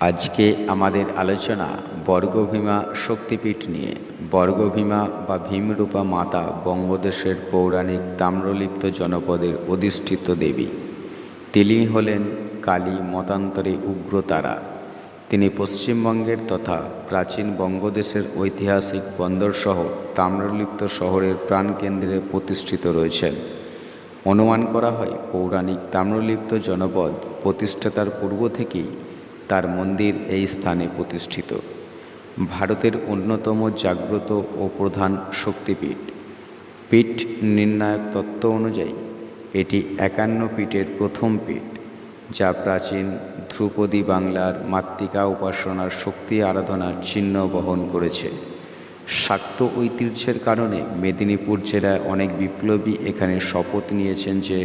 আজকে আমাদের আলোচনা বর্গভীমা শক্তিপীঠ নিয়ে। বর্গভীমা বা ভীমরূপা মাতা বঙ্গদেশের পৌরাণিক তাম্রলিপ্ত জনপদের অধিষ্ঠিত দেবী। তিনি হলেন কালী মতান্তরে উগ্রতারা। তিনি পশ্চিমবঙ্গের তথা প্রাচীন বঙ্গদেশের ঐতিহাসিক বন্দর শহর তাম্রলিপ্ত শহরের প্রাণকেন্দ্রে প্রতিষ্ঠিত রয়েছেন। অনুমান করা হয় পৌরাণিক তাম্রলিপ্ত জনপদ প্রতিষ্ঠাতার পূর্ব থেকেই তার মন্দির এই স্থানে প্রতিষ্ঠিত। ভারতের অন্যতম জাগ্রত ও প্রধান শক্তিপীঠ। পীঠ নির্ণায়ক তত্ত্ব অনুযায়ী, এটি একান্ন পীঠের প্রথম পীঠ, যা প্রাচীন ধ্রুপদী বাংলার মাতৃকা উপাসনার শক্তি আরাধনার চিহ্ন বহন করেছে। শাক্ত ঐতিহ্যের কারণে মেদিনীপুর জেলায় অনেক বিপ্লবী এখানে শপথ নিয়েছেন যে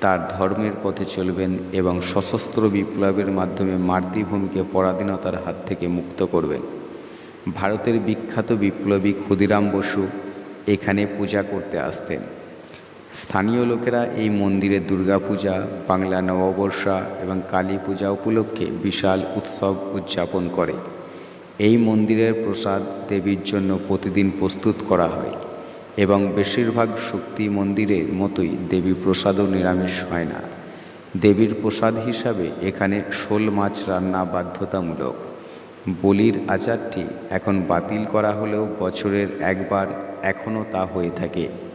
তার ধর্মের পথে চলবেন এবং সশস্ত্র বিপ্লবের মাধ্যমে মাতৃভূমিকে পরাধীনতার হাত থেকে মুক্ত করবেন। ভারতের বিখ্যাত বিপ্লবী ক্ষুদিরাম বসু এখানে পূজা করতে আসতেন। স্থানীয় লোকেরা এই মন্দিরে দুর্গাপূজা, বাংলা নববর্ষা এবং কালী পূজা উপলক্ষে বিশাল উৎসব উদযাপন করে। এই মন্দিরের প্রসাদ দেবীর জন্য প্রতিদিন প্রস্তুত করা হয়। এবং বেশিরভাগ শক্তি মন্দিরের মতোই দেবী প্রসাদও নিরামিষ হয় না। দেবীর প্রসাদ হিসাবে এখানে শোল মাছ রান্না বাধ্যতামূলক। বলির আচারটি এখন বাতিল করা হলেও বছরের একবার এখনও তা হয়ে থাকে।